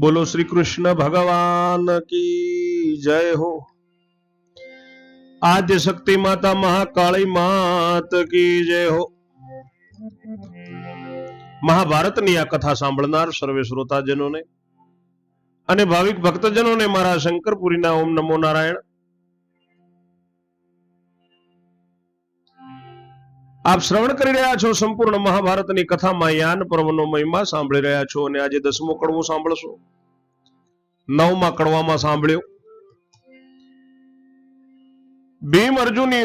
બોલો શ્રી કૃષ્ણ ભગવાન કી જય હો. આદ્ય શક્તિ માતા મહાકાળી માત કી જય હો. મહાભારતની આ કથા સાંભળનાર સર્વે શ્રોતાજનોને અને ભાવિક ભક્તજનોને મારા શંકરપુરીના ઓમ નમો નારાયણ આપ શ્રવણ કરી રહ્યા છો સંપૂર્ણ મહાભારતની કથામાં યાન પર્વનો મહિમા સાંભળી રહ્યા છો અને આજે દસમો કડવો સાંભળશો. નવમા કડવામાં સાંભળ્યો. ભીમ અર્જુની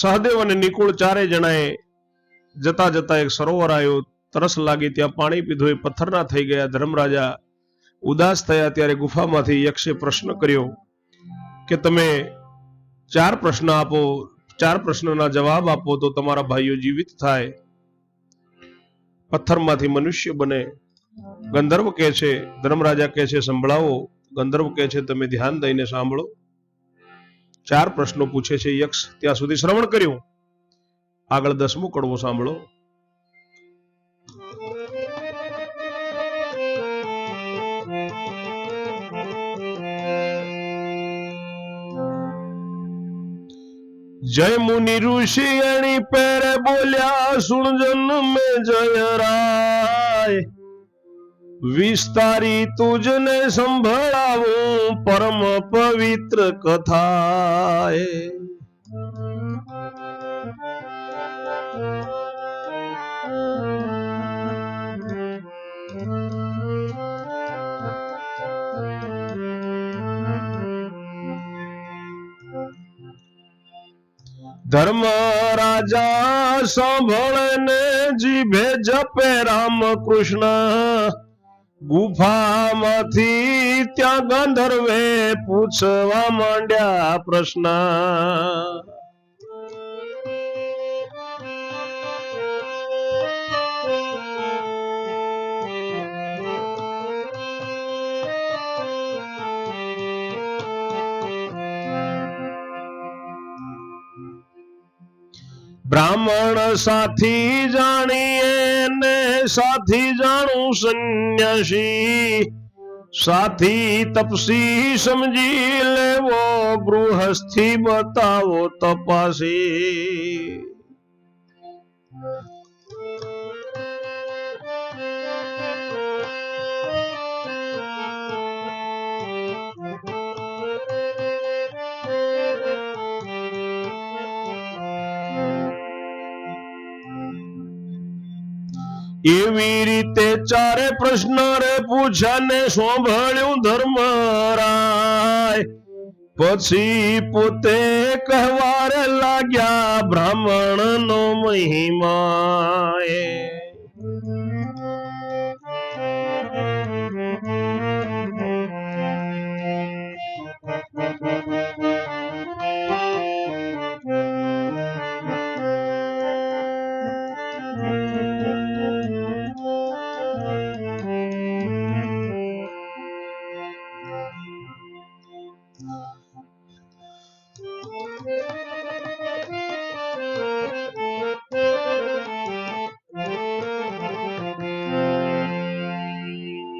સહદેવ અને નિકુળ ચારે જણાએ જતા જતા એક સરોવર આવ્યો. તરસ લાગી ત્યાં પાણી પીધું. એ પથ્થરના થઈ ગયા. ધર્મરાજા ઉદાસ થયા. ત્યારે ગુફામાંથી યક્ષે પ્રશ્ન કર્યો કે તમે ચાર પ્રશ્ન આપો. ચાર પ્રશ્નોના જવાબ આપો તો તમારા ભાઈઓ જીવિત થાય. પથ્થરમાંથી મનુષ્ય બને. ગંધર્વ કહે છે, ધર્મરાજા કહે છે, સંભળાવો. ગંધર્વ કહે છે, તમે ધ્યાન દઈને સાંભળો. ચાર પ્રશ્નો પૂછે છે યક્ષ. ત્યાં સુધી શ્રવણ કર્યું. આગળ દસમો કડવો સાંભળો. જય મુનિ ઋષિ અણી પેરે બોલ્યા, સુણ જન્મે જય રાય. વિસ્તારી તુજને સંભળાવું, પરમ પવિત્ર કથાએ ધર્મ રાજા સાંભળે ને જીભે જપે રામ કૃષ્ણ. ગુફામાંથી ત્યાં ગંધર્વે પૂછવા માંડ્યા પ્રશ્ન. બ્રાહ્મણ સાથી જાણીએ ને સાથી જાણું સંન્યાસી. સાથી તપસી સમજી લેવો ગૃહસ્થી બતાવો તપાસી. એવી રીતે ચારે પ્રશ્ન રે પૂછ્યા ને સાંભળ્યું ધર્મરાય. પછી પોતે કહેવારે લાગ્યા બ્રાહ્મણ નો મહિમા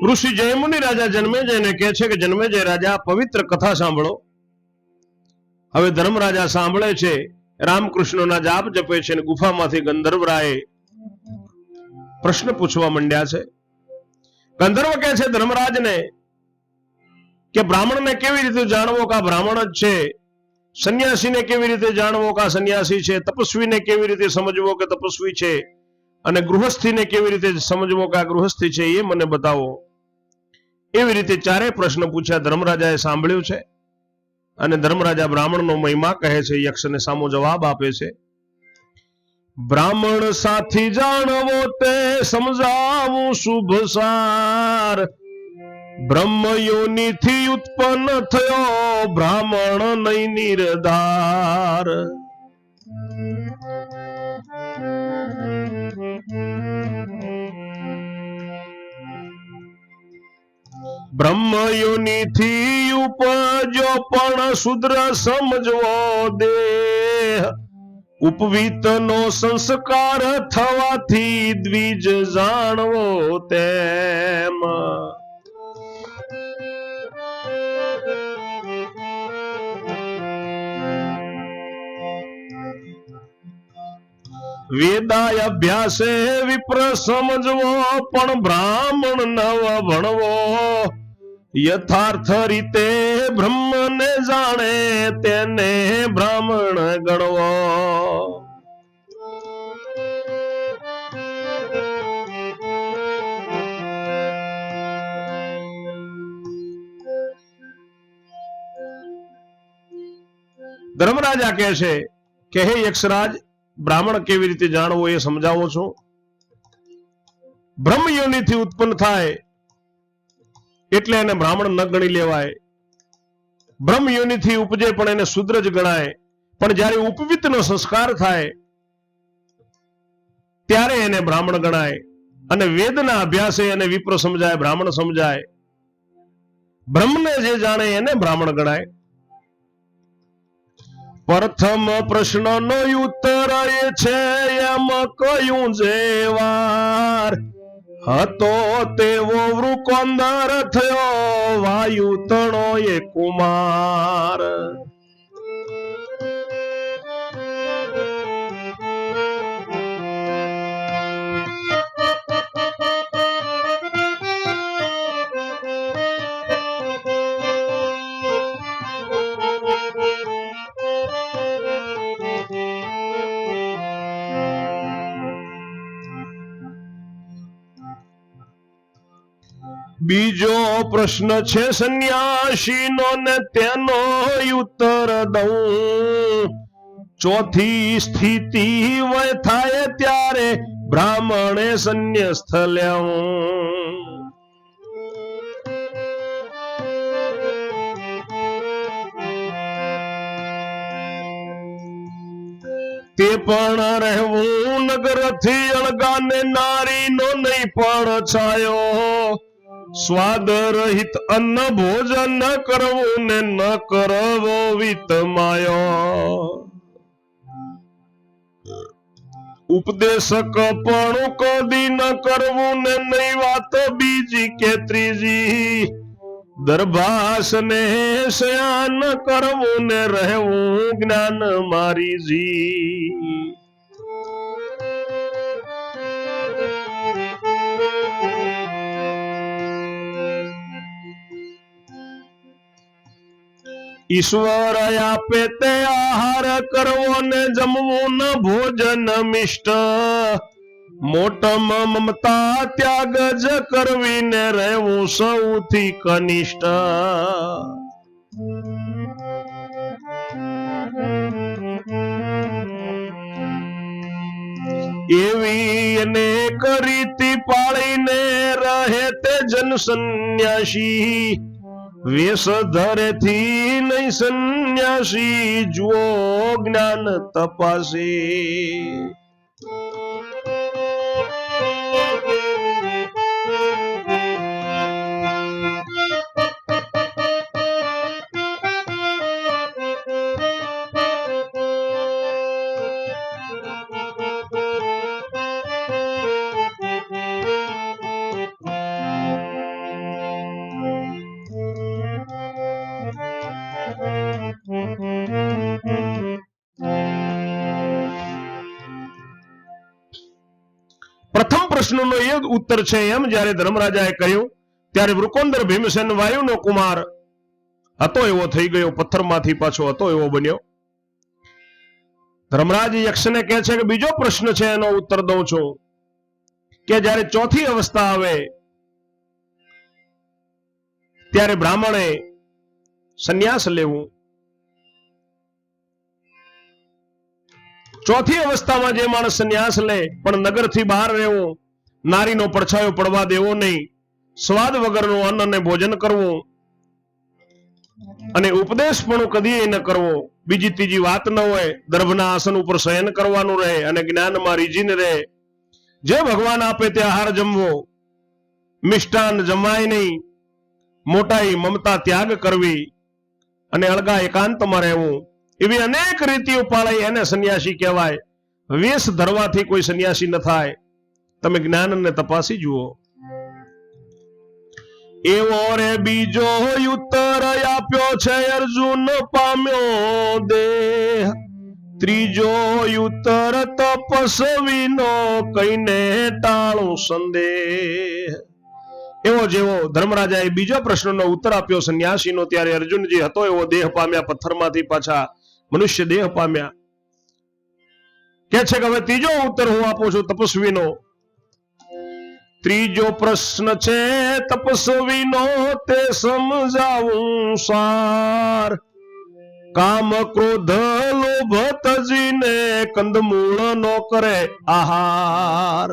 ઋષિ જયમુનિ રાજા જન્મેજય ને કહે છે કે જન્મેજય રાજા, પવિત્ર કથા સાંભળો. હવે ધર્મરાજા સાંભળે છે, રામકૃષ્ણના જાપ જપે છે અને ગુફામાંથી ગંધર્વરાએ પ્રશ્ન પૂછવા માંડ્યા છે. ગંધર્વ કહે છે, ધર્મરાજને કે બ્રાહ્મણને કેવી રીતે જાણવો કે બ્રાહ્મણ જ છે? સંન્યાસીને કેવી રીતે જાણવો કે આ સંન્યાસી છે? તપસ્વીને કેવી રીતે સમજવો કે તપસ્વી છે? અને ગૃહસ્થીને કેવી રીતે સમજવો કે ગૃહસ્થી છે? એ મને બતાવો. એવી રીતે ચારે પ્રશ્ન પૂછ્યા ધર્મરાજાએ સાંભળ્યું છે અને ધર્મરાજા બ્રાહ્મણનો મહિમા કહે છે, યક્ષને સામો જવાબ આપે છે. બ્રાહ્મણ સાથી જાણવો તે સમજાવું શુભ સાર. બ્રહ્મ યોનિથી ઉત્પન્ન થયો બ્રાહ્મણ નહીં નિર્ધાર. બ્રહ્મ બ્રહ્મયોનિથી ઉપજો પણ શુદ્ર સમજવો દેહ. ઉપવીતનો સંસ્કાર થવાથી દ્વિજ જાણવો તેમ. વેદાય અભ્યાસે વિપ્ર સમજવો, પણ બ્રાહ્મણ નવ ભણવો. યથાર્થ રીતે બ્રહ્મને જાણે તેને બ્રાહ્મણ ગણવો. ધર્મરાજા કહે છે કે હે યક્ષરાજ, બ્રાહ્મણ કેવી રીતે જાણવો એ સમજાવો છો? બ્રહ્મ યોનિથી ઉત્પન્ન થાય એટલે એને બ્રાહ્મણ ન ગણી લેવાય. બ્રહ્મ યોનિથી ઉપજે પણ એને શુદ્ર જ ગણાય. પણ જ્યારે ઉપવિતનો સંસ્કાર થાય, ત્યારે એને બ્રાહ્મણ ગણાય. અને વેદના અભ્યાસે એને વિપ્ર સમજાય, બ્રાહ્મણ સમજાય. બ્રહ્મને જે જાણે એને બ્રાહ્મણ ગણાય. પ્રથમ પ્રશ્નનો ઉત્તર એ છે, એમ કયું જેવાર હતો તેવો વૃકોંદર થયો વાયુ તણો એ કુમાર. બીજો પ્રશ્ન છે સંન્યાસી નો ને તેનો ઉત્તર દઉં. ચોથી સ્થિતિ વય થાય ત્યારે બ્રાહ્મણે સંન્યસ્થ લેવું. તે પણ રહેવું નગરથી અળગાને નારીનો નહીં પણ છાયો. સ્વાદ રહિત અન્ન ભોજન ન કરવું ને ન કરવો વિતમાયો ઉપદેશક પણ કદી ન કરવું ને નહીં વાત બીજી કે ત્રીજી. દરભાસ ને શયાન કરવું ને રહેવું જ્ઞાન મારી ઈશ્વર આપે તે આહાર કરવો ને જમવું ન ભોજન મિષ્ટ. મોટમ મમતા ત્યાગ જ કરવી ને રહેવું સૌથી કનિષ્ઠ. એવી એને કરીતી પાળીને રહે તે જન સંન્યાસી વેશ ધરેથી નહીં સંન્યાસી જુઓ જ્ઞાન તપાસી. પ્રશ્નનો એ ઉત્તર છે એમ જ્યારે ધર્મરાજાએ કહ્યું, ત્યારે વૃકોંદર ભીમસેન વાયુનો કુમાર હતો એવો થઈ ગયો, પથ્થરમાંથી પાછો હતો એવો બન્યો. ધર્મરાજ યક્ષને કહે છે કે બીજો પ્રશ્ન છે, એનો ઉત્તર દઉં છું. કે જ્યારે ચોથી અવસ્થા આવે, ત્યારે બ્રાહ્મણે સંન્યાસ લેવું. ચોથી અવસ્થામાં જે માણસ સંન્યાસ લે, પણ નગરથી બહાર રહેવું નારીનો પડછાયો પડવા દેવો નહીં. સ્વાદ વગરનું અન્ન અને ભોજન કરવું અને ઉપદેશ પણ કદી ન કરવો. બીજી ત્રીજી વાત ન હોય, દર્ભના આસન ઉપર શયન કરવાનું રહે અને જ્ઞાનમાં રીજીને રહે. જે ભગવાન આપે તે આહાર જમવો. મિષ્ટાન જમાય નહીં. મોટાઈ મમતા ત્યાગ કરવી અને અળગા એકાંતમાં રહેવું. એવી અનેક રીતિઓ પાળાઈ એને સંન્યાસી કહેવાય. વેશ ધરવાથી કોઈ સંન્યાસી ન થાય. તમે જ્ઞાનને તપાસી જુઓ. એવો રે બીજો ઉત્તર આપ્યો છે અર્જુન પામ્યો દેહ. ત્રીજો ઉત્તર તપસ્વીનો કઈને ટાળો સંદેહ. એવો જેવો ધર્મરાજાએ બીજા પ્રશ્નનો ઉત્તર આપ્યો સંન્યાસીનો ત્યારે અર્જુનજી હતો એવો દેહ પામ્યા પથ્થરમાંથી પાછા મનુષ્ય દેહ પામ્યા. કે છે કે હવે ત્રીજો ઉત્તર હું આપું છું તપસ્વીનો. ત્રીજો પ્રશ્ન છે તપસ્વીનો તે સમજાવું સાર. કામ ક્રોધ લોભ તજીને કંદમૂળ નો કરે આહાર.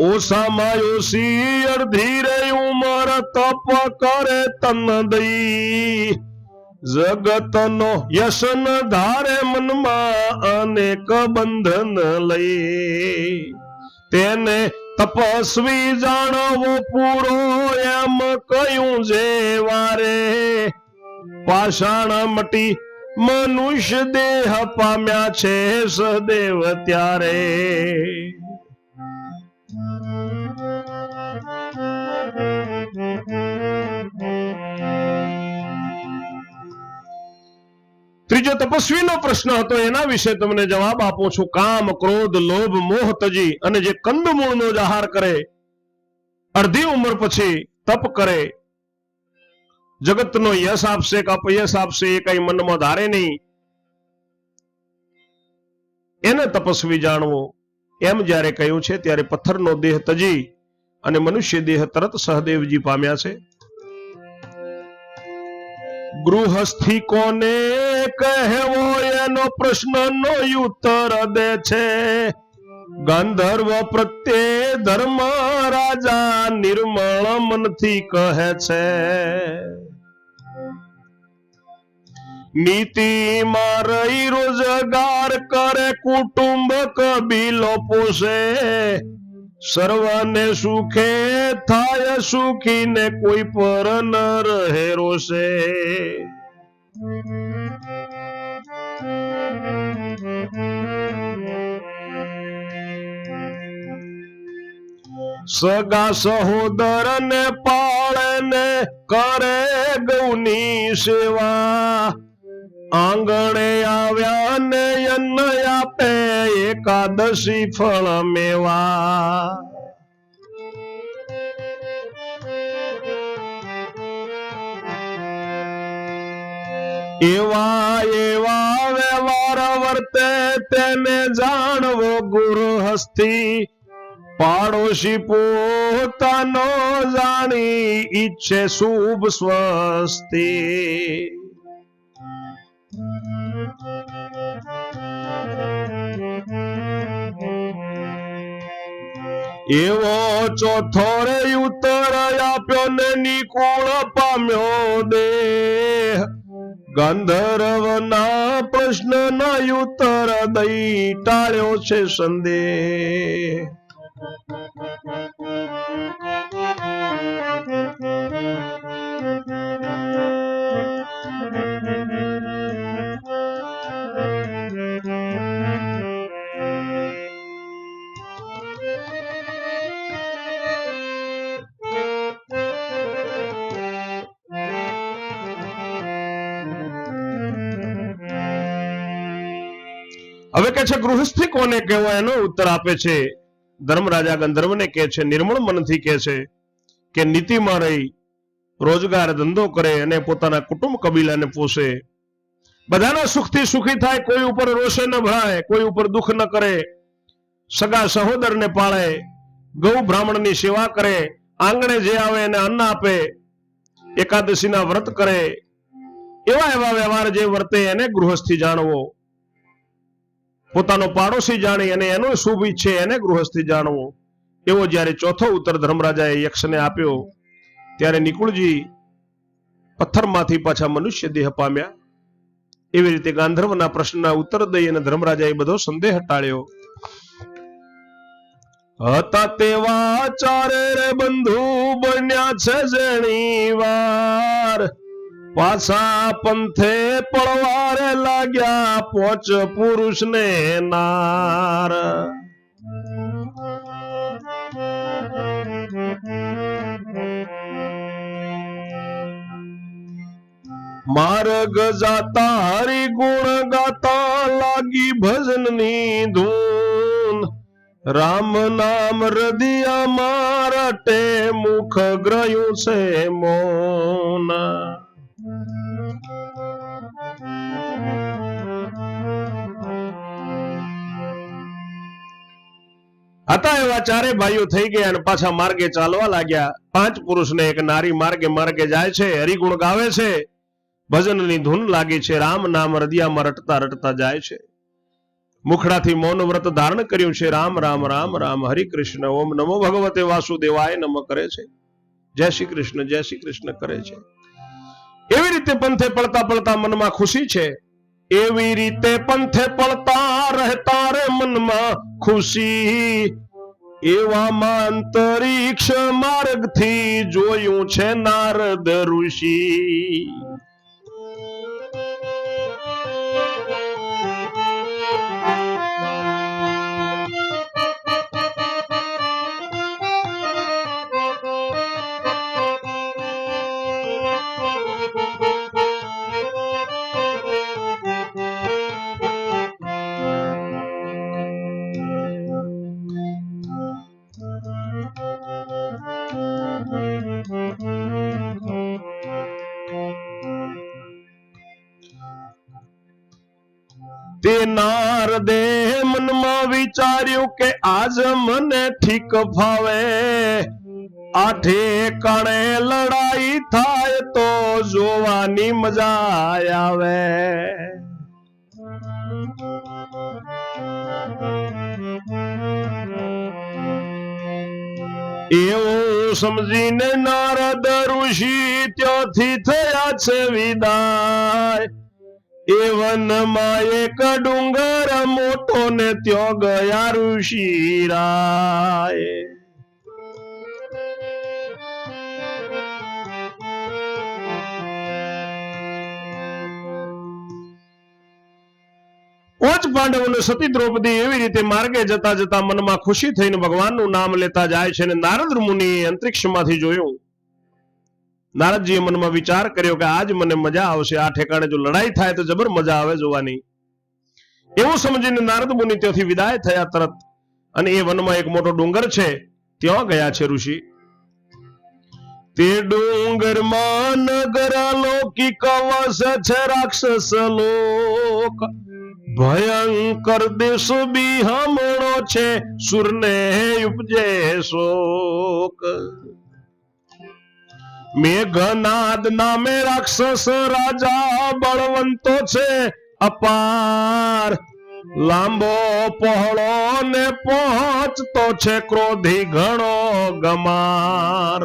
ઓછી અડધી રે ઉમર તપ કરે તન દઈ જગતનો યશન ધારે મનમાં અનેક બંધન લઈ. તેને તપસ્વી જાણવો પૂરો એમ કયું જે વારે. પાષાણ મટી મનુષ્ય દેહ પામ્યા છે સદેવ ત્યારે. ત્રીજો તપસ્વીનો પ્રશ્ન હતો, એના વિશે તમને જવાબ આપું છું. કામ, ક્રોધ, લોભ, મોહ તજી અને જે કંદમૂળનો જ આહાર કરે, અડધી ઉંમર પછી તપ કરે. જગતનો યશ આપશે કે અપયશ આપશે એ કઈ મનમાં ધારે નહીં. એને તપસ્વી જાણવો. એમ જ્યારે કહ્યું છે, ત્યારે પથ્થરનો દેહ તજી અને મનુષ્ય દેહ તરત સહદેવજી પામ્યા છે. ગૃહસ્થી કોને કહેવો? એનો પ્રશ્નનો ઉત્તર દે છે. ગંધર્વ પ્રત્યે ધર્મ રાજા નિર્મળ મનથી કહે છે. નીતિ માં રોજગાર કરે કુટુંબ કબીલો પોષે. સર્વને સુખે થાય સુખી ને કોઈ પર ન રહે રોષે. સગા સહોદર ને પાળે ને કરે ગૌની સેવા. આંગણે આવ્યા ને અન્ન આપે એકાદશી ફળ મેવા એવા એવા વ્યવહાર વર્તે તેને જાણવો ગુરુ હસ્તી પાડોશી પોતાનો જાણી ઈચ્છે શુભ સ્વસ્તી. એવો ચોથો રે ઉત્તર આપ્યો ને નિકુળ પામ્યો દેહ. ગંધર્વ ના પ્રશ્ન ના ઉત્તર દઈ ટાળ્યો છે સંદેહ. હવે કે છે, ગૃહસ્થી કોને કહેવાય એનો ઉત્તર આપે છે, ધર્મરાજા ગંધર્વને કહે છે, નિર્મળ મનથી કહે છે કે નીતિમાં રહી, રોજગાર ધંધો કરે અને પોતાના કુટુંબ કબીલાને પોષે. બધાના સુખથી સુખી થાય, કોઈ ઉપર રોષે ન ભરાય, કોઈ ઉપર દુઃખ ન કરે. સગા સહોદરને પાળે, ગૌ બ્રાહ્મણની સેવા કરે, આંગણે જે આવે એને અન્ન આપે, એકાદશીના વ્રત કરે. એવા એવા વ્યવહાર જે વર્તે એને ગૃહસ્થી જાણવો. પોતાનો પાડોશી જાણી અને એનો શુભ ઈચ્છે એને ગૃહસ્થી જાણવો. એવો જ્યારે ચોથો ઉત્તર ધર્મરાજાએ યક્ષને આપ્યો, ત્યારે નિકુળજી પથ્થરમાંથી પાછા મનુષ્ય દેહ પામ્યા. એવી રીતે ગાંધર્વના પ્રશ્નના ઉત્તર દઈ અને ધર્મરાજાએ બધો સંદેહ ટાળ્યો. હતા તેવા ચારે બંધુ બન્યા છે જેણી વાર પાછા પંથે પડવારે લાગ્યા પોચ પુરુષ ને નાર. માર્ગ જાતા હરિ ગુણ ગાતા લાગી ભજનની ધૂન. રામ નામ હૃદય મારટે મુખ ગ્રયું છે મોન. હતા એવા ચારે ભાઈઓ થઈ ગયા અને પાછા માર્ગે ચાલવા લાગ્યા. પાંચ પુરુષને એક નારી માર્ગે માર્ગે જાય છે, હરિગુણ ગાવે છે. ભજનની ધૂન લાગી છે, રામ નામ હૃદયામાં રટતા રટતા જાય છે. મુખડાથી મૌન વ્રત ધારણ કર્યું છે, રામ રામ રામ રામ હરિ કૃષ્ણ ઓમ નમો ભગવતે વાસુદેવાય નમ કરે છે. જય શ્રી કૃષ્ણ, જય શ્રી કૃષ્ણ કરે છે. એવી રીતે પંથે પડતા પડતા મનમાં ખુશી છે? એવી રીતે પંથે પડતા રહેતા રે મનમાં ખુશી. એવામાં અંતરિક્ષ માર્ગથી જોયું છે નારદ ઋષિ. વિચાર્યું કે આજ મને ઠીક ફાવે. આઠે કણે લડાઈ થાય તો જોવાની મજા આવે. એવું સમજીને નારદ ઋષિ ત્યાંથી થયા છે વિદાય. એ વનમાં એક ડુંગર મોટો ને ત્યાં ગયા ઋષિરાય પાંચ પાંડવો અને સતી દ્રૌપદી એવી રીતે માર્ગે જતા જતા મનમાં ખુશી થઈને ભગવાનનું નામ લેતા જાય છે અને નારદ મુનિએ અંતરિક્ષમાંથી જોયું. નારદજીએ મનમાં વિચાર કર્યો કે આજ મને મજા આવશે, આ ઠેકાણે જો લડાઈ થાય તો જબર મજા આવે જોવાની. એવું સમજીને નારદ મુનિ ત્યાંથી વિદાય થયા તરત અને એ વનમાં એક મોટો ડુંગર છે, ત્યાં ગયા છે ઋષિ. તે ડુંગરમાં નગર લૌકિક વસ છે, રાક્ષસ લોક. ભયંકર દેશ બિહામણો છે, સુરને ઉપજે શોક. મેઘનાદ નામે રાક્ષસ રાજા બળવંતો છે. અપાર, લાંબો પહોળો ને પહોંચતો છે ક્રોધી ઘણો ગમાર.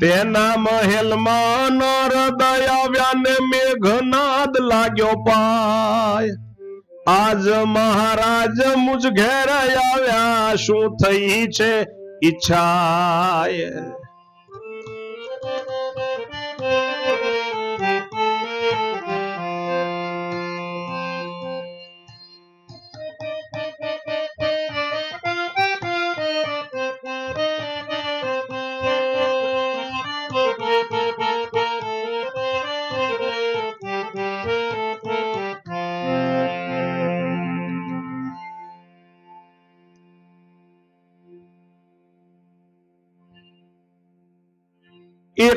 તેના મહેલમાં નર આવ્યા ને મેઘનાદ લાગ્યો પાય. આજ મહારાજ મુજ ઘેર આવ્યા શું થઈ છે? ઈચ્છા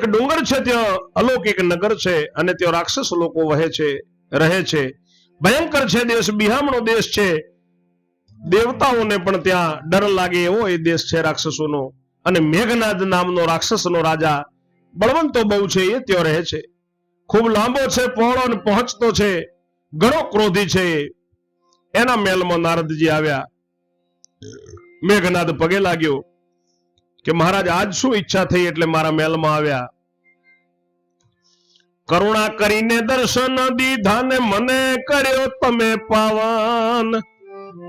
એક ડુંગર છે ત્યાં, અલૌકિક નગર છે અને ત્યાં રાક્ષસ લોકો વહે છે, રહે છે. ભયંકર છે દેશ, બિહામણો દેશ છે. દેવતાઓને પણ ત્યાં ડર લાગે એવો એ દેશ છે રાક્ષસોનો. અને મેઘનાદ નામનો રાક્ષસનો રાજા બળવંતો બહુ છે એ ત્યાં રહે છે. ખૂબ લાંબો છે, પહોળો અને પહોંચતો છે. ઘણો ક્રોધી છે. એના મેલમાં નારદજી આવ્યા. મેઘનાદ પગે લાગ્યો. કે મહારાજ, આજ શું ઈચ્છા થઈ એટલે મારા મહેલમાં આવ્યા? કરુણા કરીને દર્શન દીધા ને મને કર્યો તમે પાવન.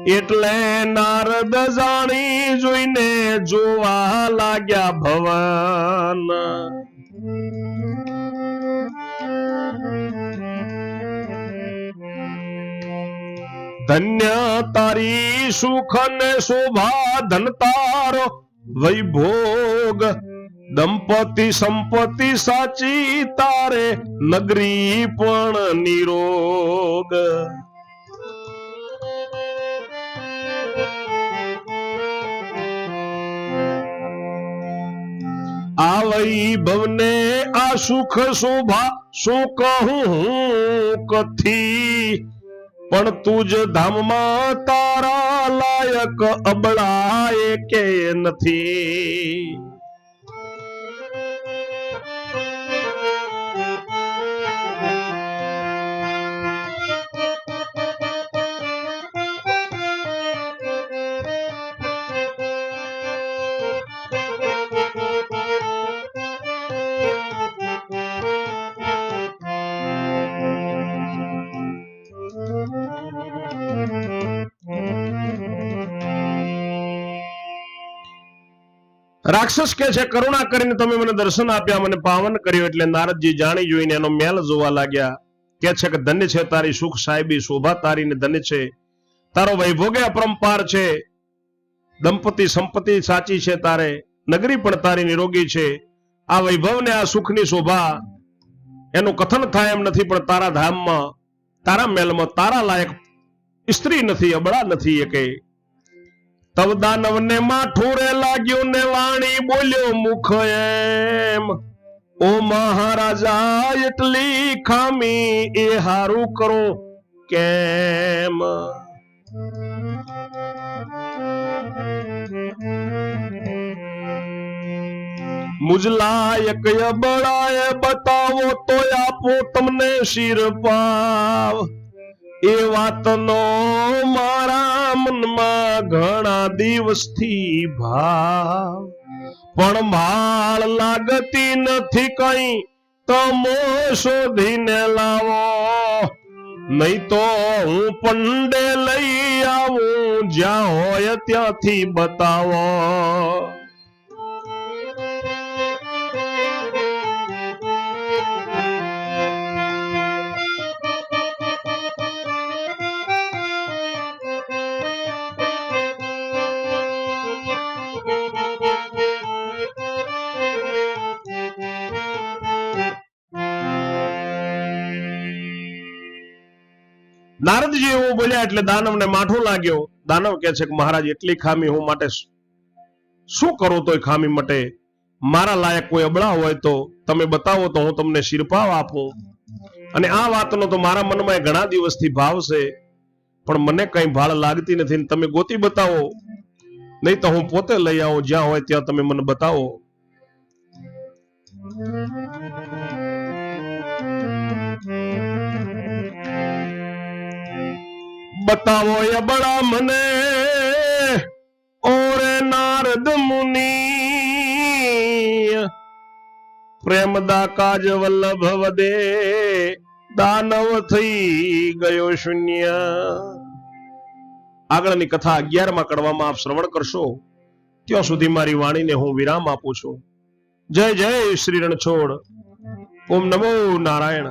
એટલે નારદ જાણી જોઈને જોવા લાગ્યા ભવન. ધન્ય તારી સુખ ને શોભા ધન તારો વૈભોગ, દંપતિ સંપત્તિ સાચી તારે, નગરી પણ નિરોગ. આ વૈભવને આ સુખ શોભા, શું કહું કથી? પણ તુજ ધામમાં તારા લાયક અબળાય કે નથી? રાક્ષસ કે છે, કરુણા કરીને તમે મને દર્શન આપ્યા, મને પાવન કર્યો. એટલે નારદજી જાણી જોઈને એનો મેલ જોવા લાગ્યા. કે છે કે, ધન્ય છે તારી સુખ સાહેબી, શોભા તારી ને ધન્ય છે. તારો વૈભોગે અપરંપાર છે. દંપતિ સંપત્તિ સાચી છે તારે. નગરી પણ તારી નિરોગી છે. આ વૈભવ ને આ સુખની શોભા. એનું કથન થાય એમ નથી, પણ તારા ધામમાં, તારા મેલમાં તારા લાયક સ્ત્રી નથી, અબળા નથી એ કે તવ દાનવ ને માઠું લાગ્યું ને વાણી બોલ્યો મુખ એમ. ઓ મહારાજા, એટલી ખામી એ હારું કરું કેમ? મુજલાયક બળાય બતાવો તો આપો તમને શિર પાવ એ વાતનો મારા મનમાં ઘણા દિવસથી ભાવ. પણ માળ લાગતી નથી કઈ તમો શોધીને લાવો. નહીં તો હું પંડે લઈ આવું, જ્યાં હોય ત્યાંથી બતાવો. નારદજી એવું બોલ્યા એટલે દાનવને માઠું લાગ્યો. દાનવ કે છે કે મહારાજ, એટલી ખામી હું માટે શું કરું તોય ખામી માટે? મારા લાયક કોઈ અબળા હોય તો તમે બતાવો તો હું તમને શિરપાવ આપું. અને આ વાતનો તો મારા મનમાં ઘણા દિવસથી ભાવ છે. પણ મને કઈ ભાળ લાગતી નથી તમે ગોતી બતાવો. નહીં તો હું પોતે લઈ આવું જ્યાં હોય ત્યાં તમે મને બતાવો. બતાવો એ મને. ઓરે નારદ મુનિ. પ્રેમદા કાજ વલ્લભ વદે દાનવ થઈ ગયો શૂન્ય. આગળની કથા અગિયારમાં કડવામાં આપ શ્રવણ કરશો. ત્યાં સુધી મારી વાણીને હું વિરામ આપું છું. જય જય શ્રી રણછોડ. ઓમ નમો નારાયણ.